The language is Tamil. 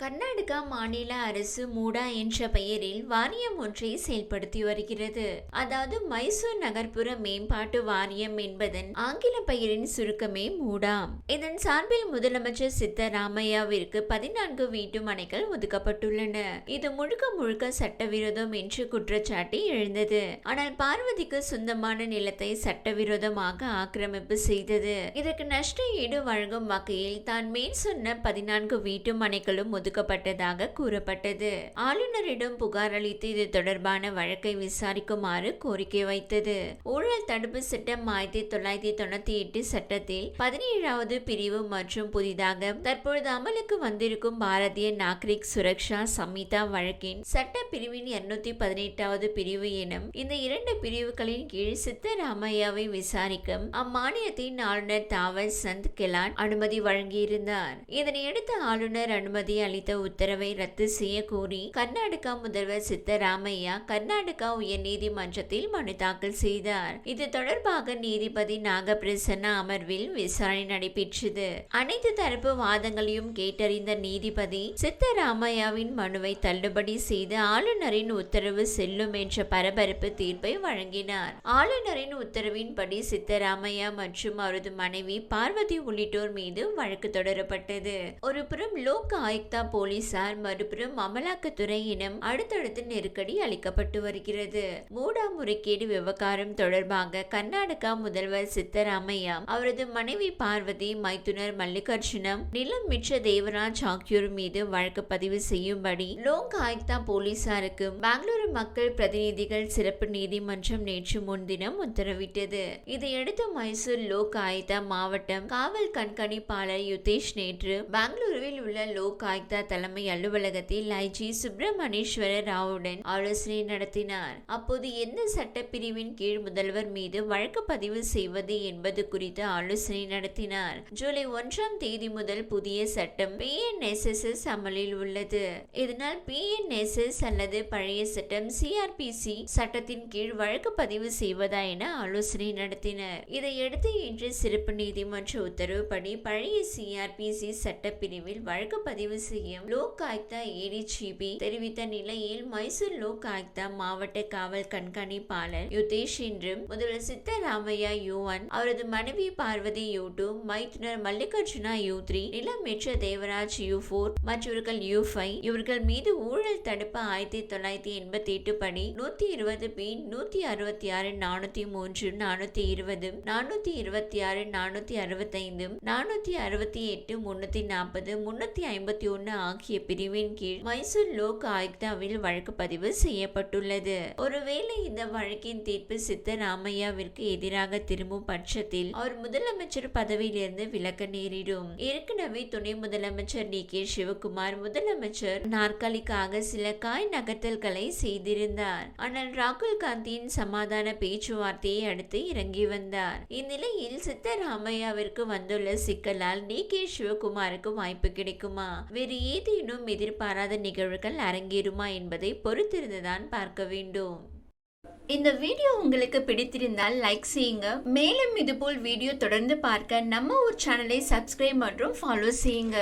கர்நாடகா மாநில அரசு மூடா என்ற பெயரில் வாரியம் ஒன்றை செயல்படுத்தி வருகிறது. அதாவது மைசூர் நகர்ப்புற மேம்பாட்டு வாரியம் என்பதன் ஆங்கில பெயரின் சுருக்கமே மூடா. இதன் சார்பில் முதலமைச்சர் சித்தராமையாவிற்கு பதினான்கு வீட்டு மனைகள் ஒதுக்கப்பட்டுள்ளன. இது முழுக்க முழுக்க சட்டவிரோதம் என்று குற்றச்சாட்டு எழுந்தது. ஆனால் பார்வதிக்கு சொந்தமான நிலத்தை சட்டவிரோதமாக ஆக்கிரமிப்பு செய்தது. இதற்கு நஷ்ட ஈடு வழங்கும் வகையில் தான் மேல் சொன்ன பதினான்கு வீட்டு மனைகளும் ஒதுக்கப்பட்டதாக கூறப்பட்டது. ஆளுநரிடம் புகார் அளித்து இது தொடர்பான வழக்கை விசாரிக்குமாறு கோரிக்கை வைத்தது. ஊழல் தடுப்பு சட்டம் ஆயிரத்தி தொள்ளாயிரத்தி தொண்ணூத்தி எட்டு சட்டத்தில் பதினேழாவது பிரிவு மற்றும் புதிதாக தற்பொழுது அமலுக்கு வந்திருக்கும் பாரதிய நாக்ரிக் சுரக்ஷா சம்ஹிதா வழக்கின் சட்ட பிரிவின் இருநூத்தி பதினெட்டாவது பிரிவு எனும் இந்த இரண்டு பிரிவுகளின் கீழ் சித்தராமையாவை விசாரிக்கும் அம்மாநிலத்தின் ஆளுநர் தாவர் சந்த் கெலாட் அனுமதி வழங்கியிருந்தார். இதனையடுத்து ஆளுநர் அனுமதி அளித்த உத்தரவை ரத்து செய்ய கோரி கர்நாடகா முதல்வர் சித்தராமையா கர்நாடகா உயர் நீதிமன்றத்தில் மனு தாக்கல் செய்தார். இது தொடர்பாக நீதிபதி நாகபிரசன்னா அமர்வில் விசாரணை நடைபெற்றது. அனைத்து தரப்பு வாதங்களையும் கேட்டறிந்த நீதிபதி சித்தராமையாவின் மனுவை தள்ளுபடி செய்து ஆளுநரின் உத்தரவு செல்லும் என்ற பரபரப்பு தீர்ப்பை வழங்கினார். ஆளுநரின் உத்தரவின்படி சித்தராமையா மற்றும் அவரது மனைவி பார்வதி உள்ளிட்டோர் மீது வழக்கு தொடரப்பட்டது. ஒரு புறம் லோக் ஆயுக்தா போலீசார் மறுபுறம் அமலாக்கத்துறையினம் அடுத்தடுத்து நெருக்கடி அளிக்கப்பட்டு வருகிறது. மூடா முறைகேடு விவகாரம் தொடர்பாக கர்நாடகா முதல்வர் சித்தராமையா அவரது மனைவி பார்வதி மைத்துனர் மல்லிகார்ஜுனம் நிலம் மிச்ச தேவராஜ் ஆகியோர் மீது வழக்கு பதிவு செய்யும்படி லோக் ஆயுக்தா போலீசாருக்கு பெங்களூரு மக்கள் பிரதிநிதிகள் சிறப்பு நீதிமன்றம் நேற்று முன்தினம் உத்தரவிட்டது. இதையடுத்து மைசூர் லோக் ஆயுக்தா மாவட்டம் காவல் கண்காணிப்பாளர் யுதேஷ் நேற்று பெங்களூருவில் உள்ள லோக் ஆயுக்தா தலைமை அலுவலகத்தில் ஐஜி சுப்பிரமணியேஸ்வர ராவுடன் ஆலோசனை நடத்தினார். அப்போது எந்த சட்டப்பிரிவின் கீழ் முதல்வர் மீது வழக்கு பதிவு செய்வது என்பது குறித்து ஆலோசனை நடத்தினார். ஜூலை ஒன்றாம் தேதி முதல் புதிய சட்டம் பிஎன்எஸ்எஸ்எஸ் அமலில் உள்ளது. இதனால் பிஎன்எஸ்எஸ் அல்லது பழைய சட்டம் சிஆர்பிசி சட்டத்தின் கீழ் வழக்கு பதிவு செய்வதா என ஆலோசனை நடத்தினர். இதையடுத்து இன்று சிறப்பு நீதிமன்ற உத்தரவுப்படி பழைய சிஆர்பிசி சட்டப்பிரிவில் வழக்கு பதிவு செய்ய செய்யும். லோக் ஆயுக்தா ஏடிஜிபி தெரிவித்த நிலையில் மைசூர் லோக் ஆயுக்தா மாவட்ட காவல் கண்காணிப்பாளர் யுதேஷ் இன்றும் முதல்வர் சித்தராமையா யுவன் அவரது மனைவி பார்வதி யூ டூ மைத்துனர் மல்லிகார்ஜுனா யூ த்ரீ நிலமேற்ற தேவராஜ் யூ ஃபோர் மற்றவர்கள் யூ ஃபைவ் இவர்கள் மீது ஊழல் தடுப்பு ஆயிரத்தி தொள்ளாயிரத்தி எண்பத்தி எட்டு படி நூத்தி இருபது பி நூத்தி அறுபத்தி ஆறு நானூத்தி மூன்று நானூத்தி இருபது நானூத்தி இருபத்தி ஆறு நானூத்தி அறுபத்தைந்து நானூத்தி அறுபத்தி எட்டு முன்னூத்தி நாற்பது முன்னூத்தி ஐம்பத்தி ஒன்னு ஆகிய பிரிவின் கீழ் மைசூர் லோக் ஆயுக்தாவில் வழக்கு பதிவு செய்யப்பட்டுள்ளது. ஒருவேளை இந்த வழக்கின் தீர்ப்பு சித்தராமையாவிற்கு எதிராக திரும்பும் பட்சத்தில் அவர் முதலமைச்சர் பதவியிலிருந்து விலக்க நேரிடும். ஏற்கனவே துணை முதலமைச்சர் டி. கே. சிவகுமார் முதலமைச்சர் நாற்காலிக்காக சில காய் நகர்த்தல்களை செய்திருந்தார். ஆனால் ராகுல் காந்தியின் சமாதான பேச்சுவார்த்தையை அடுத்து இறங்கி வந்தார். இந்நிலையில் சித்தராமையாவிற்கு வந்துள்ள சிக்கலால் டி. கே. சிவகுமாருக்கு வாய்ப்பு கிடைக்குமா? வேறு ஏதேனும் எதிர்பாராத நிகழ்வுகள் அரங்கேறுமா என்பதை பொறுத்திருந்துதான் பார்க்க வேண்டும். இந்த வீடியோ உங்களுக்கு பிடித்திருந்தால் லைக் செய்யுங்க. மேலும் இதுபோல் வீடியோ தொடர்ந்து பார்க்க நம்ம ஒரு சேனலை சப்ஸ்கிரைப் மற்றும் ஃபாலோ செய்யுங்க.